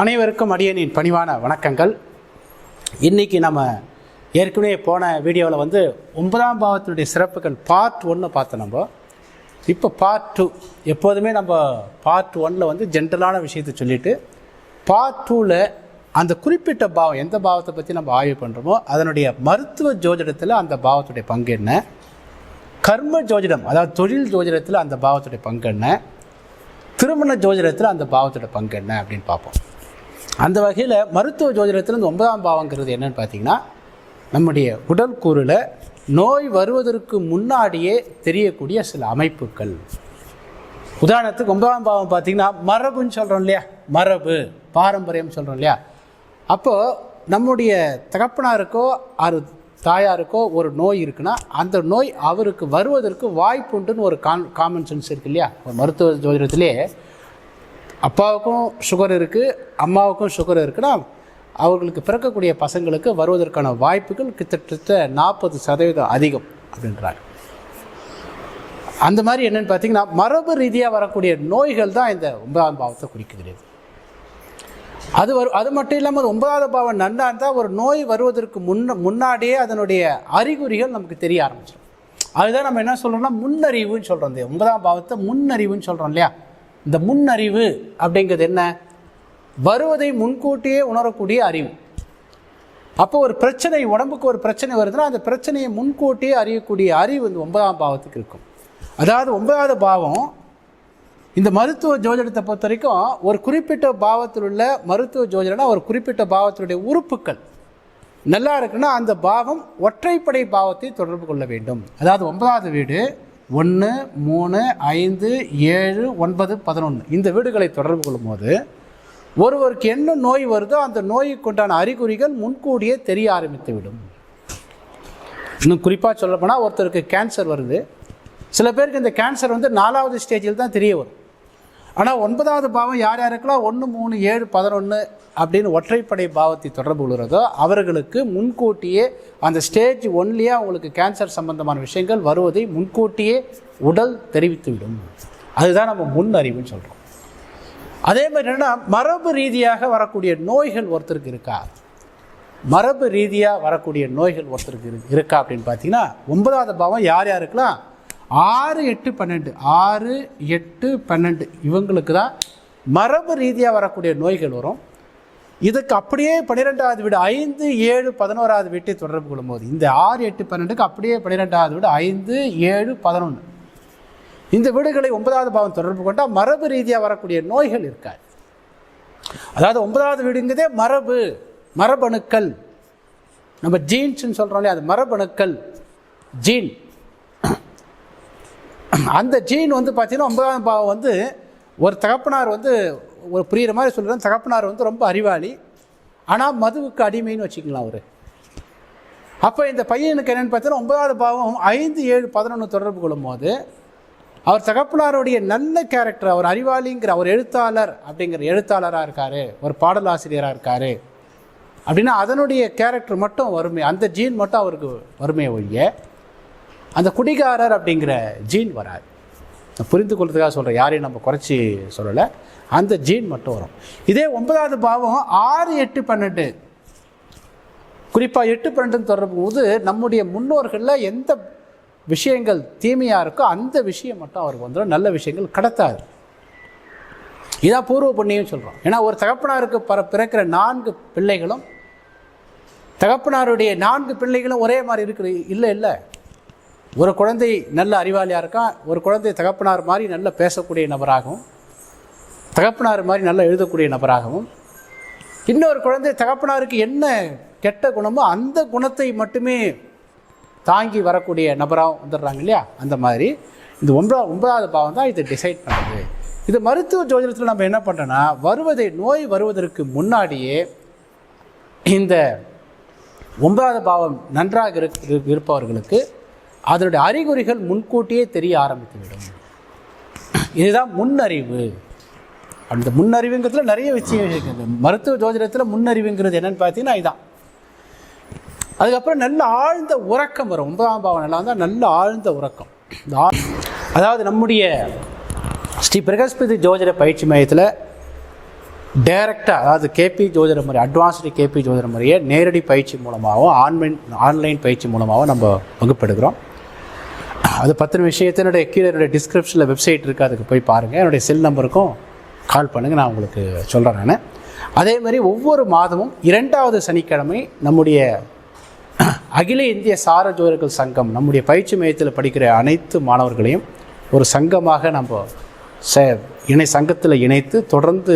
அனைவருக்கும் அடியனின் பணிவான வணக்கங்கள். இன்னைக்கு நம்ம ஏற்கனவே போன வீடியோவில் வந்து ஒன்பதாம் பாவத்தினுடைய சிறப்புகள் பார்ட் ஒன்று பார்த்தோம் நம்ம. இப்போ பார்ட் டூ எப்போதுமே நம்ம பார்ட் ஒன்னில் வந்து ஜென்ரலான விஷயத்தை சொல்லிவிட்டு பார்ட் டூவில் அந்த குறிப்பிட்ட பாவம் எந்த பாவத்தை பற்றி நம்ம ஆய்வு பண்ணுறோமோ அதனுடைய மருத்துவ ஜோதிடத்தில் அந்த பாவத்துடைய பங்கு என்ன? கர்ம ஜோதிடம் அதாவது தொழில் ஜோதிடத்தில் அந்த பாவத்துடைய பங்கு என்ன? திருமண ஜோதிடத்தில் அந்த பாவத்தோட பங்கு என்ன அப்படின்னு பார்ப்போம். அந்த வகையில் மருத்துவ ஜோதிடத்தில் இந்த ஒன்பதாம் பாவங்கிறது என்னன்னு பார்த்தீங்கன்னா நம்முடைய உடல் கூறில் நோய் வருவதற்கு முன்னாடியே தெரியக்கூடிய சில அமைப்புகள். உதாரணத்துக்கு ஒன்பதாம் பாவம் பார்த்தீங்கன்னா மரபுன்னு சொல்கிறோம் இல்லையா? மரபு பாரம்பரியம் சொல்கிறோம் இல்லையா? அப்போது நம்முடைய தகப்பனாருக்கோ அது தாயாருக்கோ ஒரு நோய் இருக்குன்னா அந்த நோய் அவருக்கு வருவதற்கு வாய்ப்புண்டுன்னு ஒரு கான் காமன் சென்ஸ் இருக்கு இல்லையா? ஒரு மருத்துவ ஜோதிடத்திலே அப்பாவுக்கும் சுகர் இருக்குது அம்மாவுக்கும் சுகர் இருக்குன்னா அவர்களுக்கு பிறக்கக்கூடிய பசங்களுக்கு வருவதற்கான வாய்ப்புகள் கிட்டத்தட்ட நாற்பது சதவீதம் அதிகம் அப்படின்றாங்க அந்த மாதிரி என்னென்னு பார்த்தீங்கன்னா மரபு ரீதியாக வரக்கூடிய நோய்கள் தான் இந்த ஒன்பதாம் பாவத்தை குறிக்கிறது அது வரும் அது மட்டும் இல்லாமல் ஒன்பதாவது பாவம் நன்னா இருந்தால் ஒரு நோய் வருவதற்கு முன்ன முன்னாடியே அதனுடைய அறிகுறிகள் நமக்கு தெரிய ஆரம்பிச்சிடும். அதுதான் நம்ம என்ன சொல்கிறோம்னா முன்னறிவுன்னு சொல்கிறோம் இந்த ஒன்பதாம் பாவத்தை முன்னறிவுன்னு சொல்கிறோம் இல்லையா? இந்த முன்னறிவு அப்படிங்கிறது என்ன? வருவதை முன்கூட்டியே உணரக்கூடிய அறிவு. அப்போ ஒரு பிரச்சனை உடம்புக்கு ஒரு பிரச்சனை வருதுன்னா அந்த பிரச்சனையை முன்கூட்டியே அறியக்கூடிய அறிவு இந்த ஒன்பதாம் பாவத்துக்கு இருக்கும். அதாவது ஒன்பதாவது பாவம் இந்த மருத்துவ ஜோதிடத்தை பொறுத்த வரைக்கும் ஒரு குறிப்பிட்ட பாவத்தில் உள்ள மருத்துவ ஜோதிடம்னா ஒரு குறிப்பிட்ட பாவத்தினுடைய உறுப்புகள். நல்லா இருக்குன்னா அந்த பாவம் ஒற்றைப்படை பாவத்தை தொடர்பு கொள்ள வேண்டும். அதாவது ஒன்பதாவது வீடு ஒன்று மூணு ஐந்து ஏழு ஒன்பது பதினொன்று இந்த வீடுகளை தொடர்பு கொள்ளும்போது ஒருவருக்கு என்ன நோய் வருதோ அந்த நோய்க்குண்டான அறிகுறிகள் முன்கூடியே தெரிய ஆரம்பித்து விடும். இன்னும் குறிப்பாக சொல்லப்போனால் ஒருத்தருக்கு கேன்சர் வருது. சில பேருக்கு இந்த கேன்சர் வந்து நாலாவது ஸ்டேஜில் தான் தெரிய வரும். ஆனால் ஒன்பதாவது பாவம் யார் யாருக்கெல்லாம் ஒன்று மூணு ஏழு பதினொன்று அப்படின்னு ஒற்றைப்படை பாவத்தை தொடர்பு கொள்கிறதோ அவர்களுக்கு முன்கூட்டியே அந்த ஸ்டேஜ் ஒன்லேயே அவங்களுக்கு கேன்சர் சம்பந்தமான விஷயங்கள் வருவதை முன்கூட்டியே உடல் தெரிவித்துவிடும். அதுதான் நம்ம முன் அறிவுன்னு சொல்கிறோம் அதே மாதிரி என்னென்னா மரபு ரீதியாக வரக்கூடிய நோய்கள் ஒருத்தருக்கு இருக்கா? மரபு ரீதியாக வரக்கூடிய நோய்கள் ஒருத்தருக்கு இருக்கா அப்படின்னு பார்த்தீங்கன்னா ஒன்பதாவது பாவம் யார் யாருக்கெல்லாம் ஆறு எட்டு பன்னெண்டு. ஆறு எட்டு பன்னெண்டு. இவங்களுக்கு தான் மரபு ரீதியாக வரக்கூடிய நோய்கள் வரும். இதுக்கு அப்படியே பன்னிரெண்டாவது வீடு ஐந்து ஏழு பதினோராவது வீட்டை தொடர்பு கொள்ளும்போது இந்த ஆறு எட்டு பன்னெண்டுக்கு அப்படியே பன்னிரெண்டாவது வீடு ஐந்து ஏழு பதினொன்று இந்த வீடுகளை ஒன்பதாவது பாவம் தொடர்பு கொண்டால் மரபு ரீதியாக வரக்கூடிய நோய்கள் இருக்காது. அதாவது ஒன்பதாவது வீடுங்கிறதே மரபு மரபணுக்கள். நம்ம ஜீன்ஸ்ன்னு சொல்கிறோம் இல்லையா அது மரபணுக்கள் ஜீன் அந்த ஜீன் வந்து பார்த்தீங்கன்னா ஒன்பதாம் பாவம் வந்து ஒரு தகப்பனார் வந்து ஒரு புரிகிற மாதிரி சொல்கிறேன் தகப்பனார் வந்து ரொம்ப அறிவாளி. ஆனால் மதுவுக்கு அடிமைன்னு வச்சுக்கலாம் அவர். அப்போ இந்த பையனுக்கு என்னென்னு பார்த்தீங்கன்னா ஒன்பதாவது பாவம் ஐந்து ஏழு பதினொன்று தொடர்பு கொள்ளும்போது அவர் தகப்பனாருடைய நல்ல கேரக்டர் அவர் அறிவாளிங்கிற அவர் எழுத்தாளர் அப்படிங்கிற எழுத்தாளராக இருக்கார். ஒரு பாடலாசிரியராக இருக்கார். அப்படின்னா அதனுடைய கேரக்டர் மட்டும் வறுமை அந்த ஜீன் மட்டும் அவருக்கு வறுமையை ஒழிய அந்த குடிகாரர் அப்படிங்கிற ஜீன் வராது நான் புரிந்து கொள்றதுக்காக சொல்கிறேன் யாரையும் நம்ம குறைச்சி சொல்லலை. அந்த ஜீன் மட்டும் வரும். இதே ஒன்பதாவது பாவம் ஆறு எட்டு பன்னெண்டு. குறிப்பாக எட்டு பன்னெண்டுன்னு தொடர்பு போது நம்முடைய முன்னோர்களில் எந்த விஷயங்கள் தீமையாக இருக்கோ அந்த விஷயம் மட்டும் அவருக்கு வந்துடும் நல்ல விஷயங்கள் கடத்தாது. இதான் பூர்வ புண்ணியம் சொல்கிறோம் ஏன்னா ஒரு தகப்பனாருக்கு பற பிறக்கிற நான்கு பிள்ளைகளும் தகப்பனாருடைய நான்கு பிள்ளைகளும் ஒரே மாதிரி இருக்குது. இல்லை இல்லை. ஒரு குழந்தை நல்ல அறிவாளியாக இருக்கான் ஒரு குழந்தை தகப்பனார் மாதிரி நல்ல பேசக்கூடிய நபராகவும் தகப்பனார் மாதிரி நல்லா எழுதக்கூடிய நபராகவும் இன்னொரு குழந்தை தகப்பனாருக்கு என்ன கெட்ட குணமோ அந்த குணத்தை மட்டுமே தாங்கி வரக்கூடிய நபராகவும் வந்துடுறாங்க இல்லையா? அந்த மாதிரி. இந்த ஒன்பதா ஒன்பதாவது பாவம் தான் இதை டிசைட் பண்ணுறது இது மருத்துவ ஜோதிடத்தில் நம்ம என்ன பண்ணுறோன்னா வருவதை நோய் வருவதற்கு முன்னாடியே இந்த ஒன்பதாவது பாவம் நன்றாக இருக் இருப்பவர்களுக்கு அதனுடைய அறிகுறிகள் முன்கூட்டியே தெரிய ஆரம்பித்துவிடும். இதுதான் முன்னறிவு. அந்த முன்னறிவுங்கிறதுல நிறைய விஷயம் இருக்குது. மருத்துவ ஜோதிடத்தில் முன்னறிவுங்கிறது என்னன்னு பார்த்தீங்கன்னா இதுதான் அதுக்கப்புறம் நல்ல ஆழ்ந்த உறக்கம் வரும். ஒன்பதாம் பாவம் நல்லா இருந்தால் நல்ல ஆழ்ந்த உறக்கம். அதாவது நம்முடைய ஸ்ரீ பிரகஸ்பதி ஜோதிட பயிற்சி மையத்தில் டைரெக்டாக அதாவது கேபி ஜோதிட முறை அட்வான்ஸ்டு கேபி ஜோதிட முறையை நேரடி பயிற்சி மூலமாகவும் ஆன்லைன் ஆன்லைன் பயிற்சி மூலமாகவும் நம்ம வகுப்பெடுக்கிறோம். அது பற்றின விஷயத்தை என்னுடைய கீழே என்னுடைய டிஸ்கிரிப்ஷனில் வெப்சைட் இருக்குது அதுக்கு போய் பாருங்கள் என்னுடைய செல் நம்பருக்கும் கால் பண்ணுங்கள் நான் உங்களுக்கு சொல்கிறேன் நான். அதே மாதிரி ஒவ்வொரு மாதமும் இரண்டாவது சனிக்கிழமை நம்முடைய அகில இந்திய சார சங்கம் நம்முடைய பயிற்சி மையத்தில் படிக்கிற அனைத்து மாணவர்களையும் ஒரு சங்கமாக நம்ம ச இணை சங்கத்தில் இணைத்து தொடர்ந்து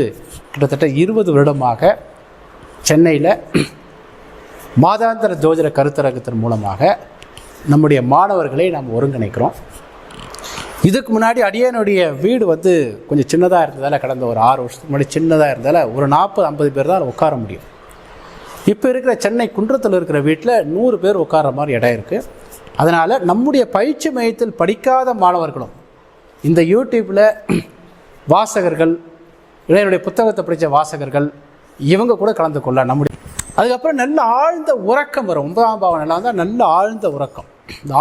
கிட்டத்தட்ட இருபது வருடமாக சென்னையில் மாதாந்திர ஜோதிட கருத்தரங்கத்தின் மூலமாக நம்முடைய மாணவர்களை நாம் ஒருங்கிணைக்கிறோம். இதுக்கு முன்னாடி அடியனுடைய வீடு வந்து கொஞ்சம் சின்னதாக இருந்ததால் கடந்த ஒரு ஆறு வருஷத்துக்கு முன்னாடி சின்னதாக இருந்தால் ஒரு நாற்பது ஐம்பது பேர் தான் உட்கார முடியும். இப்போ இருக்கிற சென்னை குன்றத்தில் இருக்கிற வீட்டில் நூறு பேர் உட்கார்ற மாதிரி இடம் இருக்குது அதனால் நம்முடைய பயிற்சி மையத்தில் படிக்காத மாணவர்களும் இந்த யூடியூப்பில் வாசகர்கள் இளைஞருடைய புத்தகத்தை படித்த வாசகர்கள் இவங்க கூட கலந்து கொள்ள நம்முடைய அதுக்கப்புறம் நல்ல ஆழ்ந்த உறக்கம் வரும். ஒன்பதாம் பாவம் நல்லா இருந்தால் நல்ல ஆழ்ந்த உறக்கம்.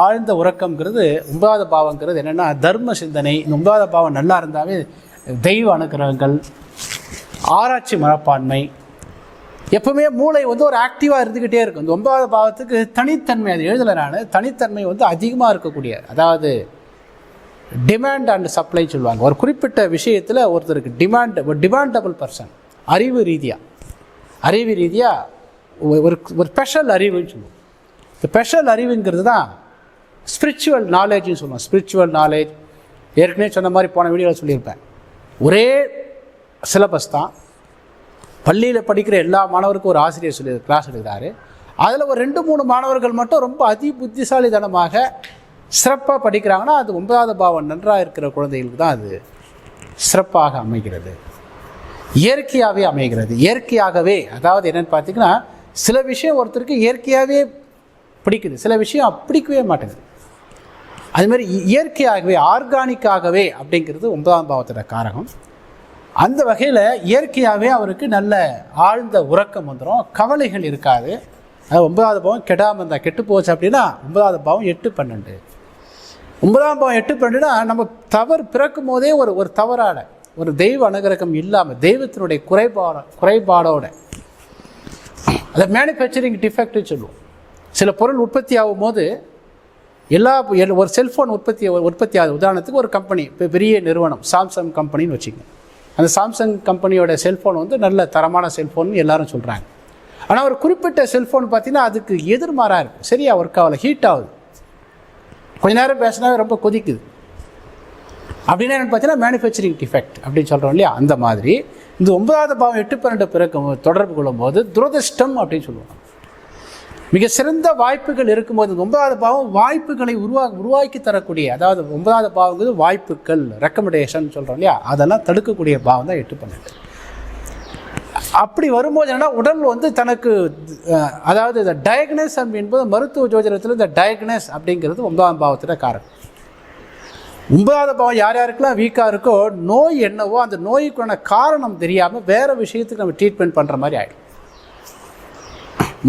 ஆழ்ந்த உறக்கம்ங்கிறது ஒன்பதாவது பாவங்கிறது என்னென்னா தர்ம சிந்தனை. இந்த ஒன்பதாவது பாவம் நல்லா இருந்தாவே தெய்வ அனுகிரகங்கள் ஆராய்ச்சி மனப்பான்மை எப்பவுமே மூளை வந்து ஒரு ஆக்டிவாக இருந்துக்கிட்டே இருக்கும். இந்த ஒன்பதாவது பாவத்துக்கு தனித்தன்மை அது எழுதலை நான் தனித்தன்மை வந்து அதிகமாக இருக்கக்கூடிய அதாவது டிமாண்ட் அண்ட் சப்ளை சொல்லுவாங்க. ஒரு குறிப்பிட்ட விஷயத்தில் ஒருத்தருக்கு டிமாண்ட் ஒரு டிமாண்டபிள் பர்சன் அறிவு ரீதியாக அறிவு ரீதியாக ஒரு ஒரு ஸ்பெஷல் அறிவுன்னு சொல்லுவோம். ஸ்பெஷல் அறிவுங்கிறது தான் ஸ்பிரிச்சுவல் நாலேஜ்னு சொல்லுவோம். ஸ்பிரிச்சுவல் நாலேஜ் ஏற்கனவே சொன்ன மாதிரி போன வீடியோவில் சொல்லியிருப்பேன். ஒரே சிலபஸ் தான் பள்ளியில் படிக்கிற எல்லா மாணவருக்கும் ஒரு ஆசிரியர் சொல்லி கிளாஸ் எடுக்கிறாரு. அதில் ஒரு ரெண்டு மூணு மாணவர்கள் மட்டும் ரொம்ப அதி புத்திசாலித்தனமாக சிறப்பாக படிக்கிறாங்கன்னா அது ஒன்பதாவது பாவம் நன்றாக இருக்கிற குழந்தைகளுக்கு தான் அது சிறப்பாக அமைகிறது. இயற்கையாகவே அமைகிறது. இயற்கையாகவே அதாவது என்னென்னு பார்த்தீங்கன்னா சில விஷயம் ஒருத்தருக்கு இயற்கையாகவே பிடிக்குது. சில விஷயம் பிடிக்கவே மாட்டேங்குது. அது மாதிரி இயற்கையாகவே ஆர்கானிக்காகவே அப்படிங்கிறது ஒன்பதாம் பாவத்தோட காரகம். அந்த வகையில் இயற்கையாகவே அவருக்கு நல்ல ஆழ்ந்த உறக்கம் வந்துடும் கவலைகள் இருக்காது. அது ஒன்பதாவது பாவம் கெடாமல் இருந்தால் கெட்டு போச்சு அப்படின்னா ஒன்பதாவது பாவம் எட்டு பன்னெண்டு. ஒன்பதாம் பாவம் எட்டு பன்னெண்டுனா நம்ம தவறு பிறக்கும் போதே ஒரு ஒரு தவறான ஒரு தெய்வ அனுகிரகம் இல்லாமல் தெய்வத்தினுடைய குறைபாட குறைபாடோட. அதை மேனுஃபேக்சரிங் டிஃபெக்ட்னு சொல்லுவோம். சில பொருள் உற்பத்தி ஆகும் போது எல்லா ஒரு செல்ஃபோன் உற்பத்தி உற்பத்தி ஆகுது. உதாரணத்துக்கு ஒரு கம்பெனி இப்போ பெரிய நிறுவனம் சாம்சங் கம்பெனின்னு வச்சுக்கோங்க. அந்த சாம்சங் கம்பெனியோட செல்ஃபோன் வந்து நல்ல தரமான செல்ஃபோன் எல்லாரும் சொல்கிறாங்க ஆனால் ஒரு குறிப்பிட்ட செல்ஃபோன் பார்த்தீங்கன்னா அதுக்கு எதிர்மாறாக இருக்குது சரியா ஒர்க் ஆகலை ஹீட் ஆகுது. கொஞ்ச நேரம் பேசினாவே ரொம்ப கொதிக்குது. அப்படின்னா பார்த்தீங்கன்னா மேனுஃபேக்சரிங் டிஃபெக்ட் அப்படின்னு சொல்கிறோம் இல்லையா? அந்த மாதிரி. இந்த ஒன்பதாவது பாவம் எட்டு பன்னெண்டு பிறகு தொடர்பு கொள்ளும்போது துரதிர்ஷ்டம் அப்படின்னு சொல்லுவாங்க. மிக சிறந்த வாய்ப்புகள் இருக்கும்போது ஒன்பதாவது பாவம் வாய்ப்புகளை உருவா உருவாக்கி தரக்கூடிய அதாவது ஒன்பதாவது பாவங்கிறது வாய்ப்புகள் ரெக்கமெண்டேஷன் சொல்கிறோம் இல்லையா? அதெல்லாம் தடுக்கக்கூடிய பாவம் தான் எட்டு பன்னெண்டு அப்படி வரும்போது என்னன்னா உடல் வந்து தனக்கு அதாவது இந்த டயக்னஸ் என்பது மருத்துவ ஜோதிடத்தில் இந்த டயக்னஸ் அப்படிங்கிறது ஒன்பதாம் பாவத்தோட காரணம். ஒன்பதாவது பாவம் யார் யாருக்கெல்லாம் வீக்காக இருக்கோ நோய் என்னவோ அந்த நோய்க்கான காரணம் தெரியாமல் வேறு விஷயத்துக்கு நம்ம ட்ரீட்மெண்ட் பண்ணுற மாதிரி ஆகிடும்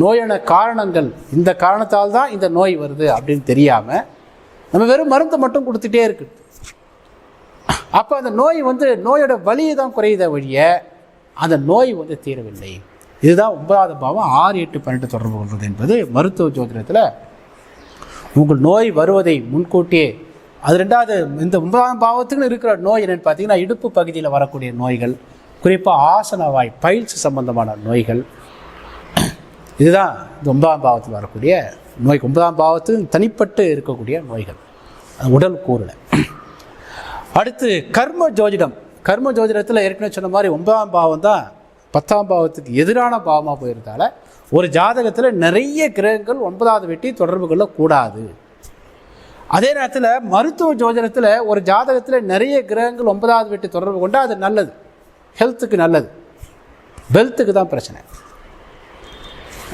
நோயான காரணங்கள் இந்த காரணத்தால் தான் இந்த நோய் வருது அப்படின்னு தெரியாமல் நம்ம வெறும் மருந்து மட்டும் கொடுத்துட்டே இருக்கு. அப்போ அந்த நோய் வந்து நோயோட வலியை தான் குறையுத வழிய அந்த நோய் வந்து தீரவில்லை. இதுதான் ஒன்பதாவது பாவம் ஆறு எட்டு பன்னெண்டு தொடர்பு கொள்வது என்பது மருத்துவ ஜோதிடத்தில் உங்கள் நோய் வருவதை முன்கூட்டியே அது ரெண்டாவது இந்த ஒன்பதாம் பாவத்துக்குன்னு இருக்கிற நோய் என்னென்னு பார்த்தீங்கன்னா இடுப்பு பகுதியில் வரக்கூடிய நோய்கள் குறிப்பாக ஆசனவாய் பயிற்சி சம்பந்தமான நோய்கள் இதுதான் இந்த ஒன்பதாம் பாவத்தில் வரக்கூடிய நோய். ஒன்பதாம் பாவத்துக்கு தனிப்பட்டு இருக்கக்கூடிய நோய்கள். அது உடல் கூறில் அடுத்து கர்ம ஜோதிடம். கர்ம ஜோதிடத்தில் ஏற்கனவே சொன்ன மாதிரி ஒன்பதாம் பாவம் தான் பத்தாம் பாவத்துக்கு எதிரான பாவமாக போயிருந்தால ஒரு ஜாதகத்தில் நிறைய கிரகங்கள் ஒன்பதாவது வெட்டி தொடர்பு கொள்ளக்கூடாது. அதே நேரத்தில் மருத்துவ ஜோதிடத்தில் ஒரு ஜாதகத்தில் நிறைய கிரகங்கள் ஒன்பதாவது வெட்டி தொடர்பு கொண்டால் அது நல்லது. ஹெல்த்துக்கு நல்லது. வெல்த்துக்கு தான் பிரச்சனை.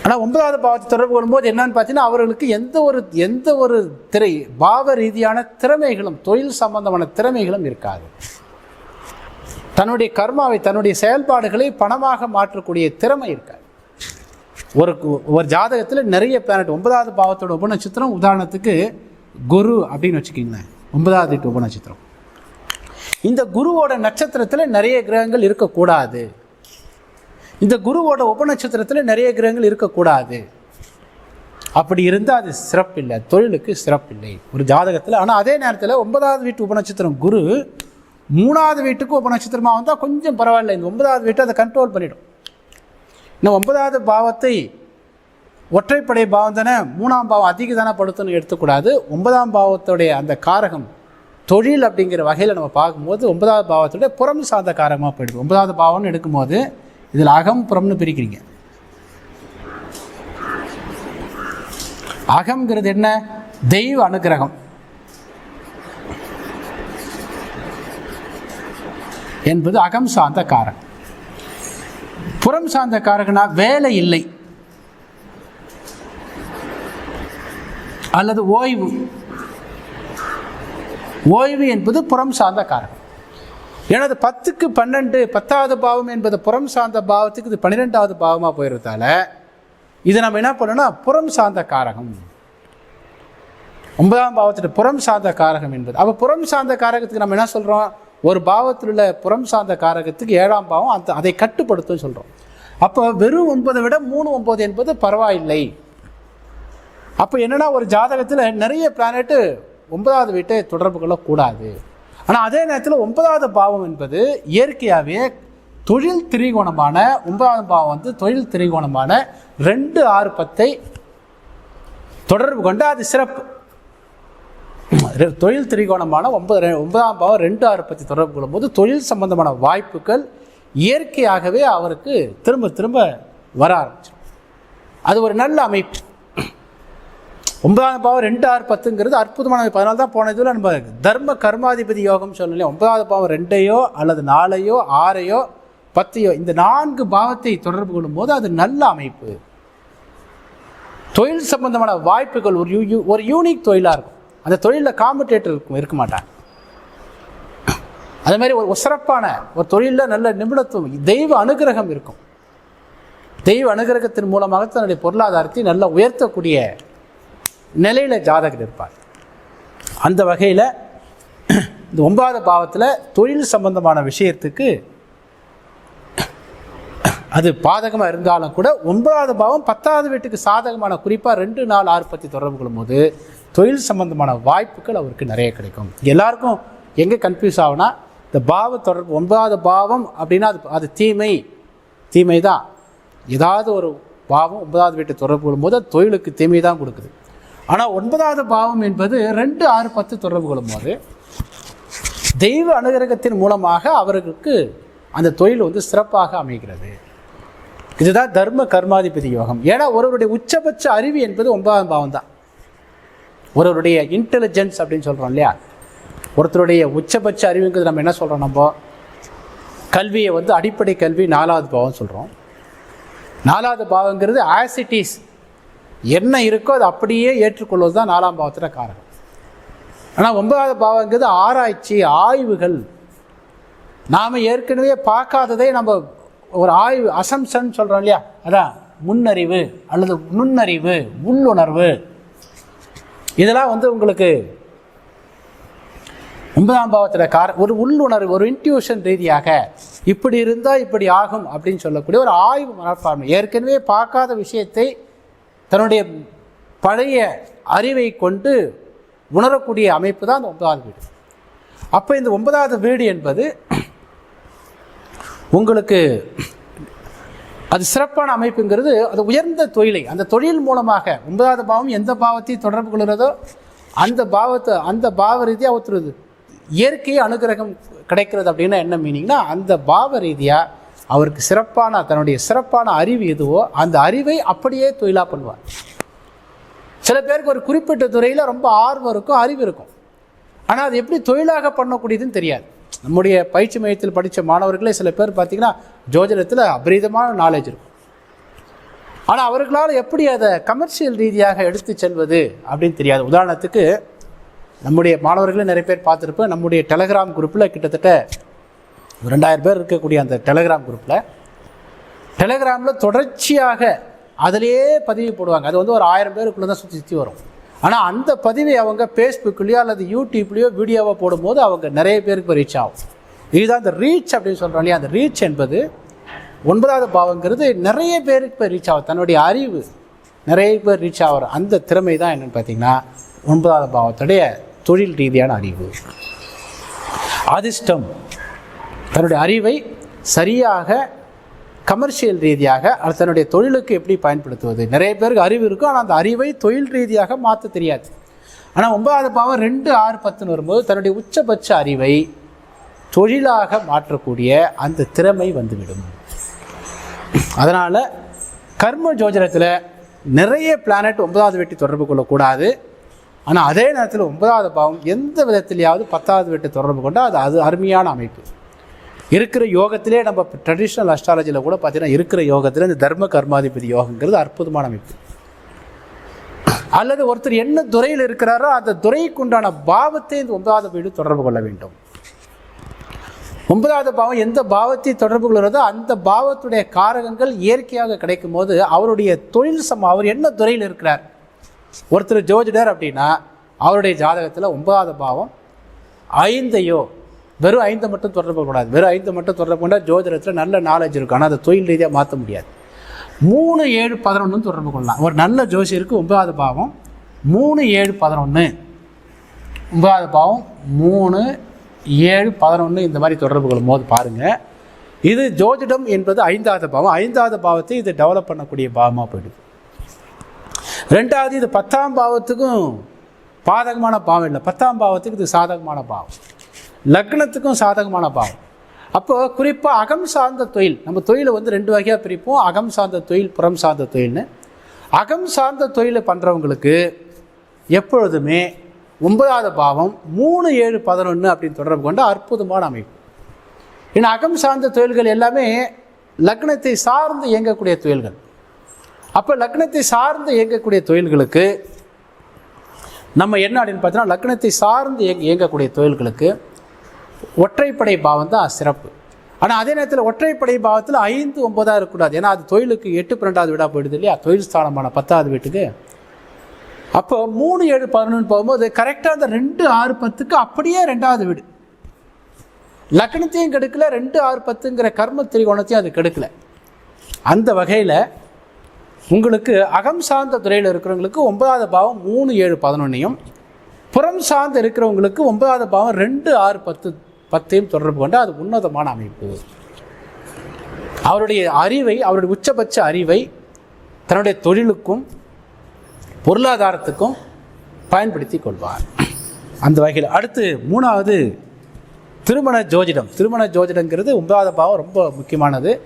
ஆனால் ஒன்பதாவது பாவத்தை தொடர்பு கொள்ளும்போது என்னன்னு பார்த்தீங்கன்னா அவர்களுக்கு எந்த ஒரு எந்த ஒரு திரை பாவ ரீதியான திறமைகளும் தொழில் சம்பந்தமான திறமைகளும் இருக்காது. தன்னுடைய கர்மாவை தன்னுடைய செயல்பாடுகளை பணமாக மாற்றக்கூடிய திறமை இருக்காது. ஒரு ஒரு ஜாதகத்தில் நிறைய பிளானட் ஒன்பதாவது பாவத்தோட உபநட்சத்திரம் உதாரணத்துக்கு குரு அப்படின்னு வச்சுக்கிங்களேன். ஒன்பதாவது வீட்டு உபநட்சத்திரம் இந்த குருவோட நட்சத்திரத்தில் நிறைய கிரகங்கள் இருக்கக்கூடாது. இந்த குருவோட உபநட்சத்திரத்தில் நிறைய கிரகங்கள் இருக்கக்கூடாது. அப்படி இருந்தால் அது சிறப்பில்லை. தொழிலுக்கு சிறப்பில்லை. ஒரு ஜாதகத்தில் ஆனால் அதே நேரத்தில் ஒன்பதாவது வீட்டு உபநட்சத்திரம் குரு மூணாவது வீட்டுக்கு உபநட்சத்திரமாக வந்தால் கொஞ்சம் பரவாயில்ல. இந்த ஒன்பதாவது வீட்டை அதை கண்ட்ரோல் பண்ணிடும். இன்னும் ஒன்பதாவது பாவத்தை ஒற்றைப்படை பாவம் தானே மூணாம் பாவம் அதிக தானே படுத்தணும் எடுத்துக்கூடாது. ஒன்பதாம் பாவத்துடைய அந்த காரகம் தொழில் அப்படிங்கிற வகையில் நம்ம பார்க்கும்போது ஒன்பதாவது பாவத்துடைய புறம் சார்ந்த காரகமாக போயிடுது. ஒன்பதாவது பாவம்னு எடுக்கும்போது இதில் அகம் புறம்னு பிரிக்கிறீங்க. அகம்ங்கிறது என்ன? தெய்வ அனுக்கிரகம். என்பது அகம் சார்ந்த காரகம் புறம் சார்ந்த காரகனா வேலை இல்லை. அல்லது ஓய்வு. ஓய்வு என்பது புறம் சார்ந்த காரகம் எனது பத்துக்கு பன்னெண்டு பத்தாவது பாவம் என்பது புறம் சார்ந்த பாவத்துக்கு இது பன்னிரெண்டாவது பாவமாக போயிருந்தால இது நம்ம என்ன பண்ணோம்னா புறம் சார்ந்த காரகம். ஒன்பதாம் பாவத்தில் புறம் சார்ந்த காரகம் என்பது. அப்போ புறம் சார்ந்த காரகத்துக்கு நம்ம என்ன சொல்கிறோம் ஒரு பாவத்தில் உள்ள புறம் சார்ந்த காரகத்துக்கு ஏழாம் பாவம் அந்த அதை கட்டுப்படுத்தும் சொல்கிறோம் அப்போ வெறும் ஒன்பதை விட மூணு ஒன்பது என்பது பரவாயில்லை. அப்போ என்னென்னா ஒரு ஜாதகத்தில் நிறைய பிளானெட்டு ஒன்பதாவது வீட்டை தொடர்பு கொள்ளக்கூடாது. ஆனால் அதே நேரத்தில் ஒன்பதாவது பாவம் என்பது இயற்கையாகவே தொழில் திரிகோணமான ஒன்பதாவது பாவம் வந்து தொழில் திரிகோணமான ரெண்டு ஆறு பத்தை தொடர்பு கொண்டு அது சிறப்பு. தொழில் திரிகோணமான ஒன்பது ஒன்பதாம் பாவம் ரெண்டு ஆறு தொடர்பு கொள்ளும்போது தொழில் சம்பந்தமான வாய்ப்புகள் இயற்கையாகவே அவருக்கு திரும்ப திரும்ப வர ஆரம்பிச்சிடும். அது ஒரு நல்ல அமைப்பு. ஒன்பதாவது பாவம் ரெண்டு ஆறு பத்துங்கிறது அற்புதமான அமைப்பு. அதனால தான் போன இதில் நம்ம தர்ம கர்மாதிபதி யோகம் சொன்னாலே ஒன்பதாவது பாவம் ரெண்டையோ அல்லது நாலையோ ஆறையோ பத்தையோ இந்த நான்கு பாவத்தை தொடர்பு கொள்ளும்போது அது நல்ல அமைப்பு. தொழில் சம்பந்தமான வாய்ப்புகள் ஒரு யூ யூ- ஒரு யூனிக் தொழிலாக இருக்கும். அந்த தொழிலில் காம்படேட்டர் இருக்கும் இருக்க மாட்டாங்க. அதே மாதிரி ஒரு ஒரு சிறப்பான ஒரு தொழிலில் நல்ல நிபுணத்துவம் தெய்வ அனுகிரகம் இருக்கும். தெய்வ அனுகிரகத்தின் மூலமாக தன்னுடைய பொருளாதாரத்தை நல்லா உயர்த்தக்கூடிய நிலையில் ஜாதகர் இருப்பார். அந்த வகையில் இந்த ஒன்பதாவது பாவத்தில் தொழில் சம்பந்தமான விஷயத்துக்கு அது பாதகமாக இருந்தாலும் கூட ஒன்பதாவது பாவம் பத்தாவது வீட்டுக்கு சாதகமான குறிப்பாக ரெண்டு நாள் ஆறு பற்றி தொடர்பு கொள்ளும்போது தொழில் சம்பந்தமான வாய்ப்புகள் அவருக்கு நிறைய கிடைக்கும். எல்லாருக்கும் எங்கே கன்ஃபியூஸ் ஆகுனா இந்த பாவ தொடர்பு ஒன்பதாவது பாவம் அப்படின்னா அது அது தீமை. தீமை தான் ஏதாவது ஒரு பாவம் ஒன்பதாவது வீட்டை தொடர்பு கொள்ளும்போது அது தொழிலுக்கு தீமை தான் கொடுக்குது. ஆனால் ஒன்பதாவது பாவம் என்பது ரெண்டு ஆறு பத்து தொடர்பு கொள்ளும்போது தெய்வ அனுகிரகத்தின் மூலமாக அவர்களுக்கு அந்த தொழில் வந்து சிறப்பாக அமைகிறது. இதுதான் தர்ம கர்மாதிபதி யோகம். ஏன்னா ஒருவருடைய உச்சபட்ச அறிவு என்பது ஒன்பதாம் பாவம் தான். ஒருவருடைய இன்டெலிஜென்ஸ் அப்படின்னு சொல்கிறோம் இல்லையா? ஒருத்தருடைய உச்சபட்ச அறிவுங்கிறது நம்ம என்ன சொல்கிறோம் நம்ம? கல்வியை வந்து அடிப்படை கல்வி நாலாவது பாவம் சொல்கிறோம் நாலாவது பாவங்கிறது ஆசிட்டிஸ் என்ன இருக்கோ அது அப்படியே ஏற்றுக்கொள்வது தான் நாலாம் பாவத்தில் காரணம். ஆனால் ஒன்பதாவது பாவங்கிறது ஆராய்ச்சி ஆய்வுகள். நாம் ஏற்கனவே பார்க்காததை நம்ம ஒரு ஆய்வு அசம்சன் சொல்கிறோம் இல்லையா? அதான் முன்னறிவு அல்லது நுண்ணறிவு உள்ளுணர்வு. இதெல்லாம் வந்து உங்களுக்கு ஒன்பதாம் பாவத்தில் கார ஒரு உள்ளுணர்வு ஒரு இன்ட்யூஷன் ரீதியாக இப்படி இருந்தால் இப்படி ஆகும் அப்படின்னு சொல்லக்கூடிய ஒரு ஆய்வு மனப்பான்மை. ஏற்கனவே பார்க்காத விஷயத்தை தன்னுடைய பழைய அறிவை கொண்டு உணரக்கூடிய அமைப்பு தான் அந்த ஒன்பதாவது வீடு. அப்போ இந்த ஒன்பதாவது வீடு என்பது உங்களுக்கு அது சிறப்பான அமைப்புங்கிறது அது உயர்ந்த தொழிலை அந்த தொழில் மூலமாக ஒன்பதாவது பாவம் எந்த பாவத்தையும் தொடர்பு கொள்கிறதோ அந்த பாவத்தை அந்த பாவ ரீதியாக ஒருத்தர் இயற்கை அனுகிரகம் கிடைக்கிறது அப்படின்னா என்ன மீனிங்னா அந்த பாவ ரீதியாக அவருக்கு சிறப்பான தன்னுடைய சிறப்பான அறிவு எதுவோ அந்த அறிவை அப்படியே தொழிலாக பண்ணுவார். சில பேருக்கு ஒரு குறிப்பிட்ட துறையில் ரொம்ப ஆர்வம் இருக்கும் அறிவு இருக்கும். ஆனால் அது எப்படி தொழிலாக பண்ணக்கூடியதுன்னு தெரியாது. நம்முடைய பயிற்சி மையத்தில் படித்த மாணவர்களே சில பேர் பார்த்தீங்கன்னா ஜோதிடத்தில் அபரீதமான நாலேஜ் இருக்கும். ஆனால் அவர்களால் எப்படி அதை கமர்ஷியல் ரீதியாக எடுத்து செல்வது அப்படின்னு தெரியாது. உதாரணத்துக்கு நம்முடைய மாணவர்களே நிறைய பேர் பார்த்துருப்போம் நம்முடைய டெலகிராம் குரூப்பில் கிட்டத்தட்ட ரெண்டாயிரம் பேர் இருக்கக்கூடிய அந்த டெலகிராம் குரூப்பில் டெலகிராமில் தொடர்ச்சியாக அதிலேயே பதிவு போடுவாங்க. அது வந்து ஒரு ஆயிரம் பேருக்குள்ளே தான் சுற்றி சுற்றி வரும். ஆனால் அந்த பதிவை அவங்க ஃபேஸ்புக்லேயோ அல்லது யூடியூப்லேயோ வீடியோவாக போடும்போது அவங்க நிறைய பேருக்கு ரீச் ஆகும். இதுதான் அந்த ரீச் அப்படின்னு சொல்கிறோம் இல்லையா? அந்த ரீச் என்பது ஒன்பதாவது பாவங்கிறது நிறைய பேருக்கு இப்போ ரீச் ஆகும். தன்னுடைய அறிவு நிறைய பேர் ரீச் ஆகிற அந்த திறமை தான் என்னென்னு பார்த்தீங்கன்னா ஒன்பதாவது பாவத்துடைய தொழில் ரீதியான அறிவு. அதிர்ஷ்டம். தன்னுடைய அறிவை சரியாக கமர்ஷியல் ரீதியாக அது தன்னுடைய தொழிலுக்கு எப்படி பயன்படுத்துவது? நிறைய பேருக்கு அறிவு இருக்கும் ஆனால் அந்த அறிவை தொழில் ரீதியாக மாற்ற தெரியாது. ஆனால் ஒன்பதாவது பாவம் ரெண்டு ஆறு பத்துன்னு வரும்போது தன்னுடைய உச்சபட்ச அறிவை தொழிலாக மாற்றக்கூடிய அந்த திறமை வந்துவிடும். அதனால் கர்ம ஜோஜனத்தில் நிறைய பிளானட் ஒன்பதாவது வெட்டி தொடர்பு கொள்ளக்கூடாது. ஆனால் அதே நேரத்தில் ஒன்பதாவது பாவம் எந்த விதத்திலேயாவது பத்தாவது வெட்டி தொடர்பு கொண்டால் அது அது அருமையான அமைப்பு. இருக்கிற யோகத்திலே நம்ம ட்ரெடிஷ்னல் அஸ்ட்ராலஜியில் கூட பார்த்தீங்கன்னா இருக்கிற யோகத்தில் இந்த தர்ம கர்மாதிபதி யோகங்கிறது அற்புதமான அமைப்பு. அல்லது ஒருத்தர் என்ன துறையில் இருக்கிறாரோ அந்த துறைக்கு உண்டான பாவத்தை இந்த ஒன்பதாவது வீடு தொடர்பு கொள்ள வேண்டும். ஒன்பதாவது பாவம் எந்த பாவத்தை தொடர்பு கொள்கிறதோ அந்த பாவத்துடைய காரகங்கள் இயற்கையாக கிடைக்கும் போது அவருடைய தொழில் சம அவர் என்ன துறையில் இருக்கிறார்? ஒருத்தர் ஜோதிடர் அப்படின்னா அவருடைய ஜாதகத்தில் ஒன்பதாவது பாவம் ஐந்தையோ வெறும் ஐந்தை மட்டும் தொடர்பு கூடாது வெறும் ஐந்தை மட்டும் தொடர்பு கொண்டால் ஜோதிடத்தில் நல்ல நாலேஜ் இருக்கும். ஆனால் அதை தொழில் ரீதியாக மாற்ற முடியாது. மூணு ஏழு பதினொன்றும் தொடர்பு கொள்ளலாம். ஒரு நல்ல ஜோசியருக்கு ஒன்பதாவது பாவம் மூணு ஏழு பதினொன்று ஒன்பதாவது பாவம் மூணு ஏழு பதினொன்று இந்த மாதிரி தொடர்பு கொள்ளும் போது பாருங்கள் இது ஜோதிடம் என்பது ஐந்தாவது பாவம். ஐந்தாவது பாவத்தை இது டெவலப் பண்ணக்கூடிய பாவமாக போயிடுது. ரெண்டாவது இது பத்தாம் பாவத்துக்கும் பாதகமான பாவம் இல்லை. பத்தாம் பாவத்துக்கு இது சாதகமான பாவம். லக்னத்துக்கும் சாதகமான பாவம். அப்போ குறிப்பாக அகம் சார்ந்த தொழில் நம்ம தொழிலை வந்து ரெண்டு வகையாக பிரிப்போம். அகம் சார்ந்த தொழில் புறம் சார்ந்த தொழில்னு. அகம் சார்ந்த தொழிலை பண்ணுறவங்களுக்கு எப்பொழுதுமே ஒன்பதாவது பாவம் மூணு ஏழு பதினொன்று அப்படின்னு தொடர்பு கொண்ட அற்புதமான அமைப்பு. ஏன்னா அகம் சார்ந்த தொழில்கள் எல்லாமே லக்னத்தை சார்ந்து இயங்கக்கூடிய தொழில்கள். அப்போ லக்னத்தை சார்ந்து இயங்கக்கூடிய தொழில்களுக்கு நம்ம என்ன அப்படின்னு பார்த்தோன்னா லக்னத்தை சார்ந்து இயங்க இயங்கக்கூடிய தொழில்களுக்கு ஒற்றைப்படை பாவம் தான் சிறப்பு. ஆனால் அதே நேரத்தில் ஒற்றைப்படை பாவத்தில் ஐந்து ஒன்பதாக இருக்கக்கூடாது. ஏன்னா அது தொழிலுக்கு எட்டு பன்னெண்டாவது வீடாக போயிடுது இல்லையா? தொழில் ஸ்தானமான பத்தாவது வீட்டுக்கு. அப்போ மூணு ஏழு பதினொன்று போகும்போது கரெக்டாக அந்த ரெண்டு ஆறு பத்துக்கு அப்படியே ரெண்டாவது வீடு. லக்னத்தையும் கெடுக்கல ரெண்டு ஆறு பத்துங்கிற கர்ம திரிகோணத்தையும் அது கெடுக்கல. அந்த வகையில் உங்களுக்கு அகம் சார்ந்த துறையில் இருக்கிறவங்களுக்கு ஒன்பதாவது பாவம் மூணு ஏழு பதினொன்னையும் புறம் சார்ந்து இருக்கிறவங்களுக்கு ஒன்பதாவது பாவம் ரெண்டு ஆறு பத்து பத்தையும் தொடர்பு கொண்டு அது உன்னதமான அமைப்பு. அவருடைய அறிவை அவருடைய உச்சபட்ச அறிவை தன்னுடைய தொழிலுக்கும் பொருளாதாரத்துக்கும் பயன்படுத்தி கொள்வார். அந்த வகையில் அடுத்து மூணாவது திருமண ஜோதிடம். திருமண ஜோதிடங்கிறது ஒன்பதாவது பாவம் ரொம்ப முக்கியமானது.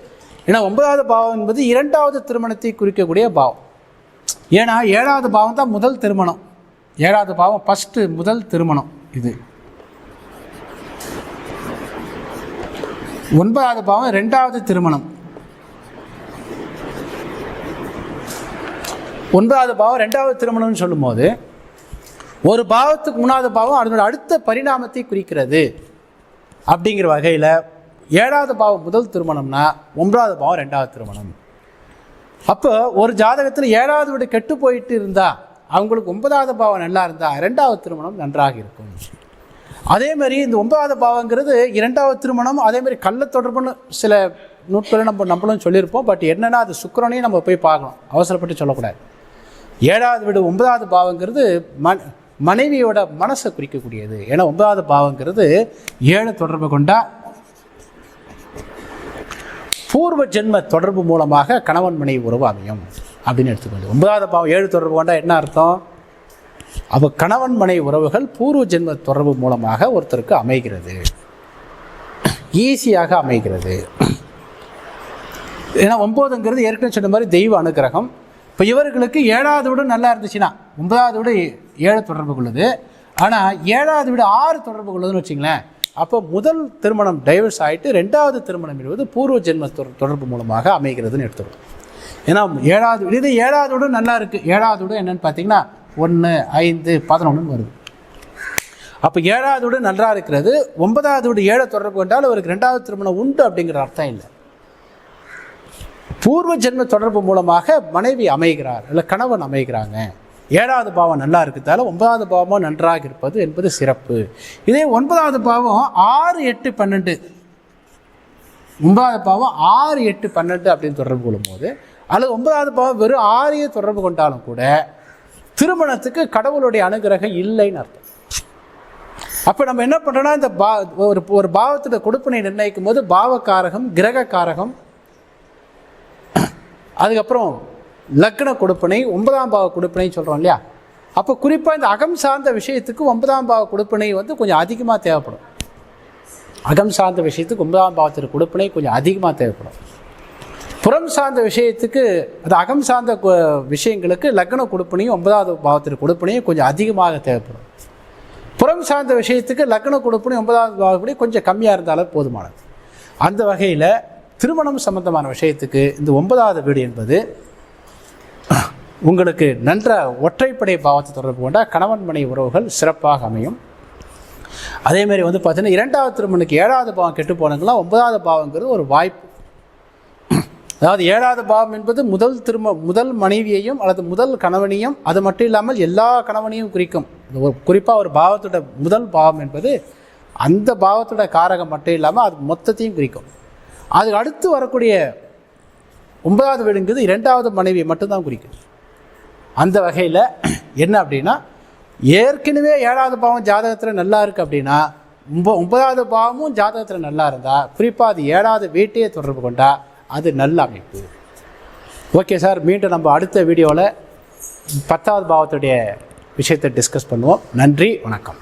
ஏன்னா ஒன்பதாவது பாவம் என்பது இரண்டாவது திருமணத்தை குறிக்கக்கூடிய பாவம். ஏன்னா ஏழாவது பாவம் தான் முதல் திருமணம். ஏழாவது பாவம் ஃபஸ்ட்டு முதல் திருமணம் இது. ஒன்பதாவது பாவம் ரெண்டாவது திருமணம். ஒன்பதாவது பாவம் ரெண்டாவது திருமணம்னு சொல்லும்போது ஒரு பாவத்துக்கு மூணாவது பாவம் அதனோட அடுத்த பரிணாமத்தை குறிக்கிறது. அப்படிங்கிற வகையில் ஏழாவது பாவம் முதல் திருமணம்னா ஒன்பதாவது பாவம் ரெண்டாவது திருமணம். அப்போ ஒரு ஜாதகத்தில் ஏழாவது வீடு கெட்டு போயிட்டு இருந்தால் அவங்களுக்கு ஒன்பதாவது பாவம் நல்லா இருந்தால் ரெண்டாவது திருமணம் நன்றாக இருக்கும். அதே மாதிரி இந்த ஒன்பதாவது பாவங்கிறது இரண்டாவது திருமணம் அதே மாதிரி கள்ள தொடர்புன்னு சில நூட்களை நம்ம நம்மளும் சொல்லியிருப்போம். பட் என்னென்னா அது சுக்கிரனையும் நம்ம போய் பார்க்கணும். அவசரப்பட்டு சொல்லக்கூடாது. ஏழாவது வீடு ஒன்பதாவது பாவங்கிறது மன் மனைவியோட மனசை குறிக்கக்கூடியது. ஏன்னா ஒன்பதாவது பாவங்கிறது ஏழு தொடர்பு கொண்டா பூர்வ ஜென்ம தொடர்பு மூலமாக கணவன் மனைவி உறவு அமையும். அப்படின்னு எடுத்துக்கொண்டு ஒன்பதாவது பாவம் ஏழு தொடர்பு கொண்டா என்ன அர்த்தம்? அப்போ கணவன் மனை உறவுகள் பூர்வ ஜென்ம தொடர்பு மூலமாக ஒருத்தருக்கு அமைகிறது. ஈஸியாக அமைகிறது. ஏன்னா ஒம்போதுங்கிறது ஏற்கனவே சொன்ன மாதிரி தெய்வ அனுகிரகம். இப்போ இவர்களுக்கு ஏழாவது விட நல்லா இருந்துச்சுன்னா ஒன்பதாவது விட ஏழு தொடர்பு கொள்ளுது. ஆனால் ஏழாவது விட ஆறு தொடர்பு கொள்ளுதுன்னு வச்சிங்களேன் அப்போ முதல் திருமணம் டைவர்ஸ் ஆகிட்டு ரெண்டாவது திருமணம் என்பது பூர்வ ஜென்ம தொடர்பு மூலமாக அமைகிறதுன்னு எடுத்துக்கணும். ஏன்னா ஏழாவது இது ஏழாவது விட நல்லா இருக்குது ஏழாவது விட என்னென்னு பார்த்தீங்கன்னா ஒன்று ஐந்து பதினொன்றுன்னு வருது. அப்போ ஏழாவது வீடு நல்லா இருக்கிறது. ஒன்பதாவது வீடு ஏழை தொடர்பு கொண்டால் அவருக்கு ரெண்டாவது திருமணம் உண்டு அப்படிங்கிற அர்த்தம் இல்லை. பூர்வ ஜென்ம தொடர்பு மூலமாக மனைவி அமைகிறார் இல்லை கணவன் அமைகிறாங்க. ஏழாவது பாவம் நல்லா இருக்கிறதால ஒன்பதாவது பாவமும் நன்றாக இருப்பது என்பது சிறப்பு. இதே ஒன்பதாவது பாவம் ஆறு எட்டு பன்னெண்டு. ஒன்பதாவது பாவம் ஆறு எட்டு பன்னெண்டு அப்படின்னு தொடர்பு கொள்ளும்போது அல்லது ஒன்பதாவது பாவம் வெறும் ஆறையே தொடர்பு கொண்டாலும் கூட திருமணத்துக்கு கடவுளுடைய அனுகிரகம் இல்லைன்னு அர்த்தம். அப்போ நம்ம என்ன பண்ணுறோன்னா இந்த பா ஒரு ஒரு பாவத்தோட கொடுப்பினை நிர்ணயிக்கும் போது பாவக்காரகம் கிரகக்காரகம் அதுக்கப்புறம் லக்ன கொடுப்பினை ஒன்பதாம் பாவ கொடுப்பினைன்னு சொல்கிறோம் இல்லையா? அப்போ குறிப்பாக இந்த அகம் சார்ந்த விஷயத்துக்கு ஒன்பதாம் பாவ கொடுப்பினை வந்து கொஞ்சம் அதிகமாக தேவைப்படும். அகம் சார்ந்த விஷயத்துக்கு ஒன்பதாம் பாவத்திற்கு கொடுப்பினை கொஞ்சம் அதிகமாக தேவைப்படும். புறம் சார்ந்த விஷயத்துக்கு அது அகம் சார்ந்த விஷயங்களுக்கு லக்ன கொடுப்பினையும் ஒன்பதாவது பாவத்திற்கு கொடுப்பனையும் கொஞ்சம் அதிகமாக தேவைப்படும். புறம் சார்ந்த விஷயத்துக்கு லக்ன கொடுப்பனையும் ஒன்பதாவது பாவப்படி கொஞ்சம் கம்மியாக இருந்தாலும் போதுமானது. அந்த வகையில் திருமணம் சம்பந்தமான விஷயத்துக்கு இந்த ஒன்பதாவது வீடு என்பது உங்களுக்கு நன்ற ஒற்றைப்படை பாவத்தை தொடர்பு கொண்டால் கணவன் மனை உறவுகள் சிறப்பாக அமையும். அதேமாரி வந்து பார்த்தீங்கன்னா இரண்டாவது திருமணுக்கு ஏழாவது பாவம் கெட்டு போனதுக்கெல்லாம் ஒன்பதாவது பாவங்கிறது ஒரு வாய்ப்பு. அதாவது ஏழாவது பாவம் என்பது முதல் திரும முதல் மனைவியையும் அல்லது முதல் கணவனையும் அது மட்டும் இல்லாமல் எல்லா கணவனையும் குறிக்கும். ஒரு குறிப்பாக ஒரு பாவத்தோட முதல் பாவம் என்பது அந்த பாவத்தோட காரகம் மட்டும் இல்லாமல் அது மொத்தத்தையும் குறிக்கும். அது அடுத்து வரக்கூடிய ஒன்பதாவது வீடுங்கிறது இரண்டாவது மனைவியை மட்டும்தான் குறிக்கும். அந்த வகையில் என்ன அப்படின்னா ஏற்கனவே ஏழாவது பாவம் ஜாதகத்தில் நல்லா இருக்குது அப்படின்னா ஒம்ப ஒன்பதாவது பாவமும் ஜாதகத்தில் நல்லா இருந்தால் குறிப்பாக அது ஏழாவது வீட்டையே தொடர்பு கொண்டால் அது நல்ல அமைப்பு. ஓகே சார் மீண்டும் நம்ம அடுத்த வீடியோவில் பத்தாவது பாவத்துடைய விஷயத்தை டிஸ்கஸ் பண்ணுவோம். நன்றி. வணக்கம்.